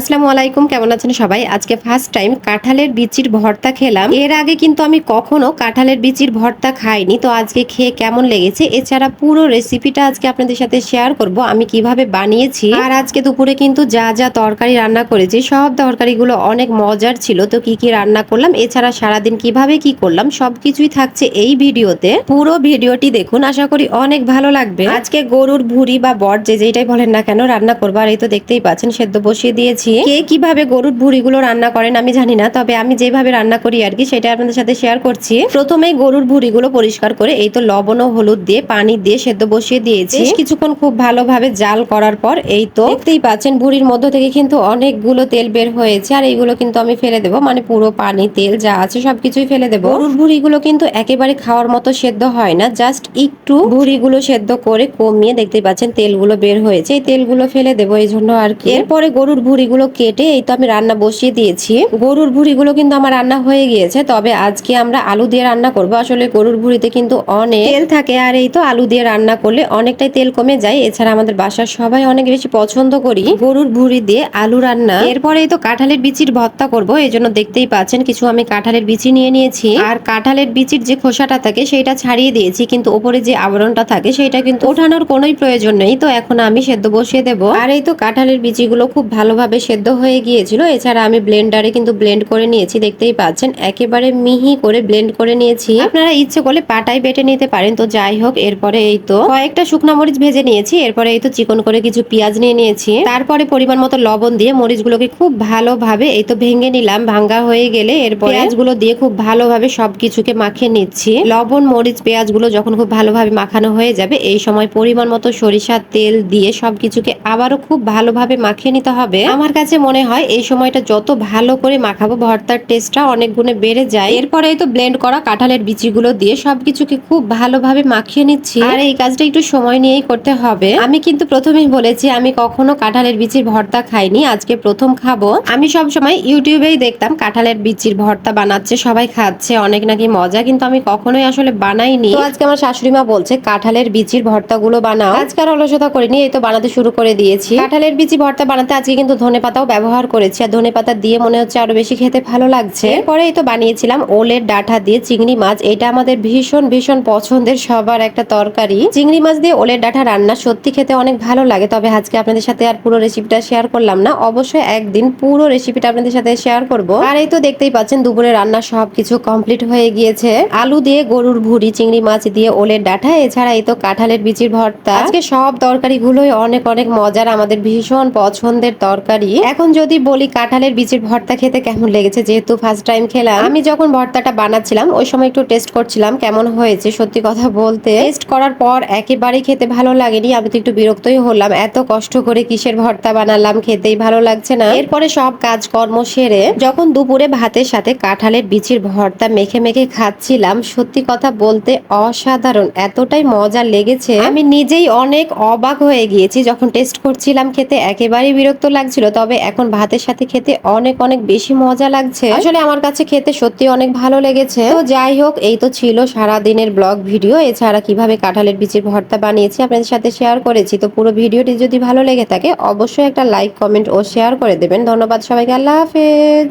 আসসালামু আলাইকুম, কেমন আছেন সবাই? আজকে ফার্স্ট টাইম কাঁঠালের বিচির ভর্তা খেলাম। এর আগে কিন্তু আমি কখনো কাঁঠালের বিচির ভর্তা খাইনি, তো আজকে খেয়ে কেমন লেগেছে? এছাড়া পুরো রেসিপিটা আজকে আপনাদের সাথে শেয়ার করব, আমি কীভাবে বানিয়েছি। আর আজকে দুপুরে কিন্তু যা যা তরকারি রান্না করেছি, সব তরকারিগুলো অনেক মজার ছিল, তো কি কি রান্না করলাম, এছাড়া সারাদিন কীভাবে কি করলাম, সবকিছুই থাকছে এই ভিডিওতে। পুরো ভিডিওটি দেখুন, আশা করি অনেক ভালো লাগবে। আজকে গরুর ভুড়ি বা বট যে যেটাই বলেন না কেন, রান্না করব, আর এই তো দেখতেই পাচ্ছেন, সেদ্ধ বসিয়ে দিয়েছি। কে কীভাবে গরুর ভুড়িগুলো রান্না করেন আমি জানি না তবে আমি যেভাবে রান্না করি আর কি সেটা আপনাদের সাথে শেয়ার করছি। প্রথমেই গরুর ভুড়িগুলো পরিষ্কার করে এই তো লবণ ও হলুদ দিয়ে পানি দিয়ে সেদ্ধ বসিয়ে দিয়েছি। কিছুক্ষণ খুব ভালোভাবে জাল করার পর এই তো দেখতেই পাচ্ছেন ভুড়ির মধ্য থেকে কিন্তু অনেকগুলো তেল বের হয়েছে আর এইগুলো কিন্তু আমি ফেলে দেবো মানে পুরো পানি তেল যা আছে সবকিছুই ফেলে দেবো। গরুর ভুড়িগুলো কিন্তু একেবারে খাওয়ার মতো সেদ্ধ হয় না জাস্ট একটু ভুড়িগুলো সেদ্ধ করে কমিয়ে দেখতেই পাচ্ছেন তেলগুলো বের হয়েছে এই তেলগুলো ফেলে দেবো এই জন্য আর কি। এরপরে গরুর ভুড়িগুলো কেটে এই তো আমি রান্না বসিয়ে দিয়েছি। গরুর ভুড়িগুলো কিন্তু আমার রান্না হয়ে গিয়েছে, তবে আজকে আমরা আলু দিয়ে রান্না করব। আসলে গরুর ভুড়িতে কিন্তু অনেক তেল থাকে আর এই তো আলু দিয়ে রান্না করলে অনেকটাই তেল কমে যায়। এছাড়া আমাদের বাসার সবাই অনেক বেশি পছন্দ করি গরুর ভুড়ি দিয়ে আলু রান্না। এরপরে এই তো কাঁঠালের বিচির ভর্তা করব, এই জন্য দেখতেই পাচ্ছেন কিছু আমি কাঁঠালের বিচি নিয়ে নিয়েছি। আর কাঁঠালের বিচির যে খোসাটা থাকে সেটা ছাড়িয়ে দিয়েছি, কিন্তু ওপরে যে আবরণটা থাকে সেটা কিন্তু ওঠানোর কোনোই প্রয়োজন নেই। তো এখন আমি সেদ্ধ বসিয়ে দেবো। আর এই তো কাঁঠালের বিচিগুলো খুব ভালোভাবে সেদ্ধ হয়ে গিয়েছিল। এছাড়া আমি ব্লেন্ডারে কিন্তু ব্লেন্ড করে নিয়েছি, দেখতেই পাচ্ছেন। একেবারে মিহি করে ব্লেন্ড করে নিয়েছি। আপনারা ইচ্ছে করলে পাটায় বেটে নিতে পারেন। তো যাই হোক, এরপরে এই তো কয়েকটা শুকনা মরিচ ভেজে নিয়েছি। এরপরে এই তো চিকন করে কিছু পেঁয়াজ নিয়ে নিয়েছি। তারপরে পরিমাণ মতো লবণ দিয়ে মরিচগুলোকে খুব ভালোভাবে এই তো ভেঙে নিলাম। ভাঙ্গা হয়ে গেলে এরপর পেঁয়াজগুলো দিয়ে খুব ভালোভাবে সবকিছুকে মাখিয়ে নিচ্ছি। লবণ, মরিচ, পেঁয়াজগুলো যখন খুব ভালোভাবে মাখানো হয়ে যাবে, এই সময় পরিমাণ মতো সরিষার তেল দিয়ে সবকিছুকে আবারও খুব ভালোভাবে মাখিয়ে নিতে হবে। আমার কাছে মনে হয় এই সময়টা যত ভালো করে মাখাবো, ভর্তার টেস্টটা অনেক গুণে বেড়ে যায়। এরপরে তো ব্লেন্ড করা কাঁঠালের বিচিগুলো দিয়ে সবকিছুকে খুব ভালোভাবে মাখিয়ে নিচ্ছি। আর এই কাজটা একটু সময় নিয়েই করতে হবে। আমি কিন্তু প্রথমেই বলেছি, আমি কখনো কাঁঠালের বিচির ভর্তা খাইনি, আজকে প্রথম খাব। আমি সব সময় ইউটিউবেই দেখতাম কাঁঠালের বিচির ভর্তা বানাচ্ছে, সবাই খাচ্ছে, অনেক নাকি মজা, কিন্তু আমি কখনোই আসলে বানাইনি। আজকে আমার শাশুড়ি মা বলছে, কাঁঠালের বিচির ভর্তাগুলো বানাও। আজকে আর অলসতা করিনি, এই তো বানাতে শুরু করে দিয়েছি। কাঁঠালের বিচি ভর্তা বানাতে আজকে কিন্তু ধনে পাতাও ব্যবহার করেছি, আর ধনে পাতা দিয়ে মনে হচ্ছে আরও বেশি খেতে ভালো লাগছে। পরে এই তো বানিয়েছিলাম ওলের ডাঁটা দিয়ে চিংড়ি মাছ। এটা আমাদের ভীষণ ভীষণ পছন্দের সবার একটা তরকারি। চিংড়ি মাছ দিয়ে ওলের ডাঁটা রান্না সত্যি খেতে অনেক ভালো লাগে, তবে আজকে আপনাদের সাথে আর পুরো রেসিপিটা শেয়ার করলাম না। অবশ্যই একদিন পুরো রেসিপিটা আপনাদের সাথে শেয়ার করব। আর এই তো দেখতেই পাচ্ছেন দুপুরে রান্না সবকিছু কমপ্লিট হয়ে গিয়েছে। আলু দিয়ে গরুর ভুড়ি, চিংড়ি মাছ দিয়ে ওলের ডাঁটা এছাড়া এই তো কাঁঠালের বিচির ভর্তা। আজকে সব তরকারি গুলোই অনেক অনেক মজার, আমাদের ভীষণ পছন্দের তরকারি। এখন যদি বলি কাঁঠালের বিচির ভর্তা খেতে কেমন লেগেছে, যেহেতু ফার্স্ট টাইম খেলাম, আমি যখন ভর্তাটা বানাচ্ছিলাম, ওই সময় একটু টেস্ট করছিলাম কেমন হয়েছে, সত্যি কথা বলতে টেস্ট করার পর একেবারেই খেতে ভালো লাগেনি, আমি তো একটু বিরক্তই হলাম, এত কষ্ট করে কিসের ভর্তা বানালাম, খেতেই ভালো লাগছে না। এরপরে সব কাজকর্ম সেরে যখন দুপুরে ভাতের সাথে কাঁঠালের বিচির ভর্তা মেখে মেখে খাচ্ছিলাম, সত্যি কথা বলতে অসাধারণ, এতটাই মজা লেগেছে। আমি নিজেই অনেক অবাক হয়ে গিয়েছি, যখন টেস্ট করছিলাম খেতে, একেবারেই বিরক্ত লাগছিল তবে এখন ভাতের সাথে খেতে অনেক অনেক বেশি মজা লাগছে। আসলে আমার কাছে খেতে সত্যি অনেক ভালো লেগেছে। তো যাই হোক, এই তো ছিল সারা দিনের ব্লগ ভিডিও। এছাড়া কীভাবে কাঁঠালের বিচির ভর্তা বানিয়েছি আপনাদের সাথে শেয়ার করেছি। তো পুরো ভিডিওটি যদি ভালো লেগে থাকে, অবশ্যই একটা লাইক, কমেন্ট ও শেয়ার করে দেবেন। ধন্যবাদ সবাইকে, আল্লাহ হাফেজ।